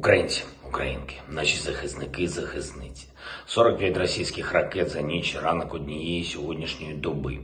Grande. Українки, наші захисники, захисниці. 45 російських ракет за ніч ранок однієї сьогоднішньої доби.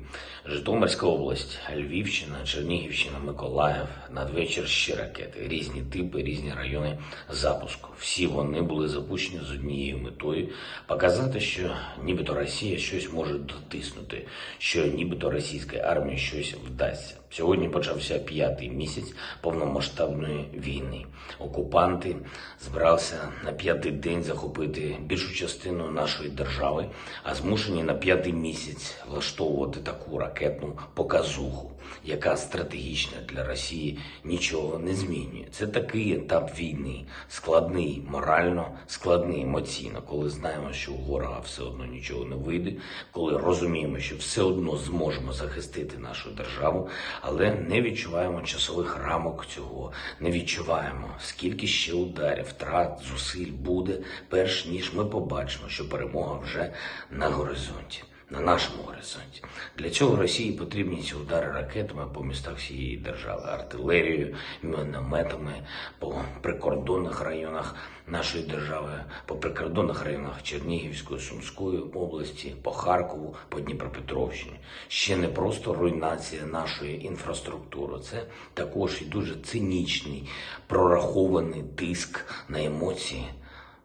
Житомирська область, Львівщина, Чернігівщина, Миколаїв. Надвечір ще ракети. Різні типи, різні райони запуску. Всі вони були запущені з однією метою показати, що нібито Росія щось може дотиснути, що нібито російській армії щось вдасться. Сьогодні почався п'ятий місяць повномасштабної війни. Окупанти збиралися на п'ятий день захопити більшу частину нашої держави, а змушені на п'ятий місяць влаштовувати таку ракетну показуху, яка стратегічна для Росії нічого не змінює. Це такий етап війни, складний морально, складний емоційно, коли знаємо, що у ворога все одно нічого не вийде, коли розуміємо, що все одно зможемо захистити нашу державу, але не відчуваємо часових рамок цього, не відчуваємо, скільки ще ударів, втрат, зусиль буде, перш ніж ми побачимо, що перемога вже на горизонті. На нашому горизонті для цього Росії потрібні ці удари ракетами по містах всієї держави, артилерією, мінометами по прикордонних районах нашої держави, по прикордонних районах Чернігівської, Сумської області, по Харкову, по Дніпропетровщині. Ще не просто руйнація нашої інфраструктури, це також і дуже цинічний прорахований тиск на емоції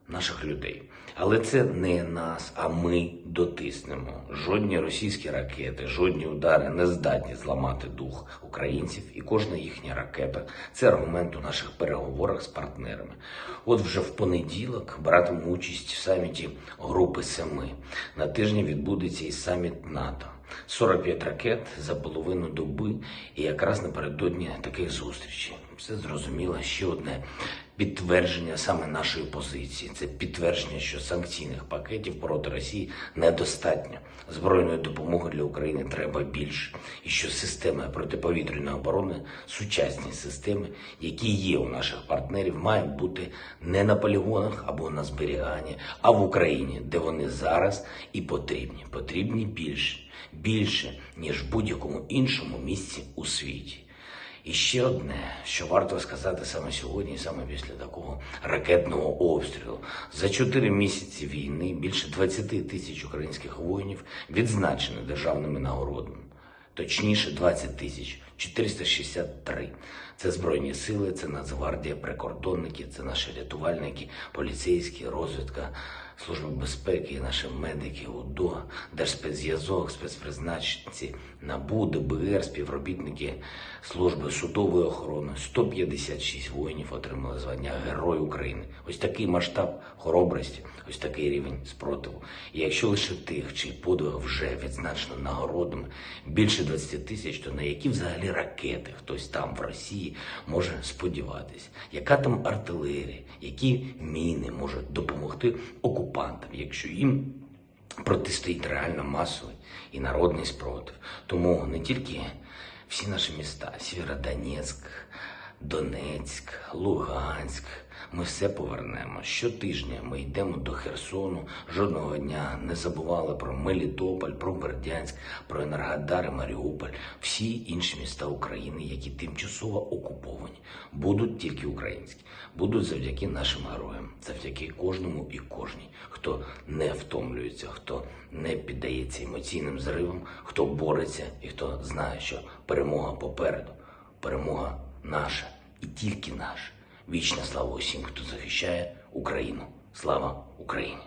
наших людей. Але це не нас, а ми дотиснемо. Жодні російські ракети, жодні удари не здатні зламати дух українців, і кожна їхня ракета це аргумент у наших переговорах з партнерами. От вже в понеділок братиму участь в саміті Групи Семи. На тижні відбудеться і саміт НАТО. 45 ракет за половину доби, і якраз напередодні таких зустрічей. Все зрозуміло. Ще одне підтвердження саме нашої позиції. Це підтвердження, що санкційних пакетів проти Росії недостатньо. Збройної допомоги для України треба більше, і що системи протиповітряної оборони, сучасні системи, які є у наших партнерів, мають бути не на полігонах або на зберіганні, а в Україні, де вони зараз і потрібні. Потрібні більше, більше ніж в будь-якому іншому місці у світі. І ще одне, що варто сказати саме сьогодні, саме після такого ракетного обстрілу. За чотири місяці війни більше 20 тисяч українських воїнів відзначені державними нагородами. Точніше, 20 тисяч 463. Це Збройні сили, це Нацгвардія, прикордонники, це наші рятувальники, поліцейські, розвідка, Служба безпеки, наші медики, УДО, Держспецзв'язок, спецпризначенці, НАБУ, ДБР, співробітники служби судової охорони. 156 воїнів отримали звання Герой України. Ось такий масштаб хоробрості, ось такий рівень спротиву. І якщо лише тих, чий подвиг вже відзначено нагородами, більше 20 тисяч, то на які взагалі ракети хтось там в Росії може сподіватися? Яка там артилерія, які міни можуть допомогти окупантам, якщо їм протистоїть реально масовий і народний спротив? Тому не тільки всі наші міста, Сєвєродонецьк, Донецьк, Луганськ. Ми все повернемо. Щотижня ми йдемо до Херсону. Жодного дня не забували про Мелітополь, про Бердянськ, про Енергодар і Маріуполь. Всі інші міста України, які тимчасово окуповані, будуть тільки українські, будуть завдяки нашим героям, завдяки кожному і кожній, хто не втомлюється, хто не піддається емоційним зривам, хто бореться і хто знає, що перемога попереду, перемога наша і тільки наша. Вічна слава усім, хто захищає Україну. Слава Україні!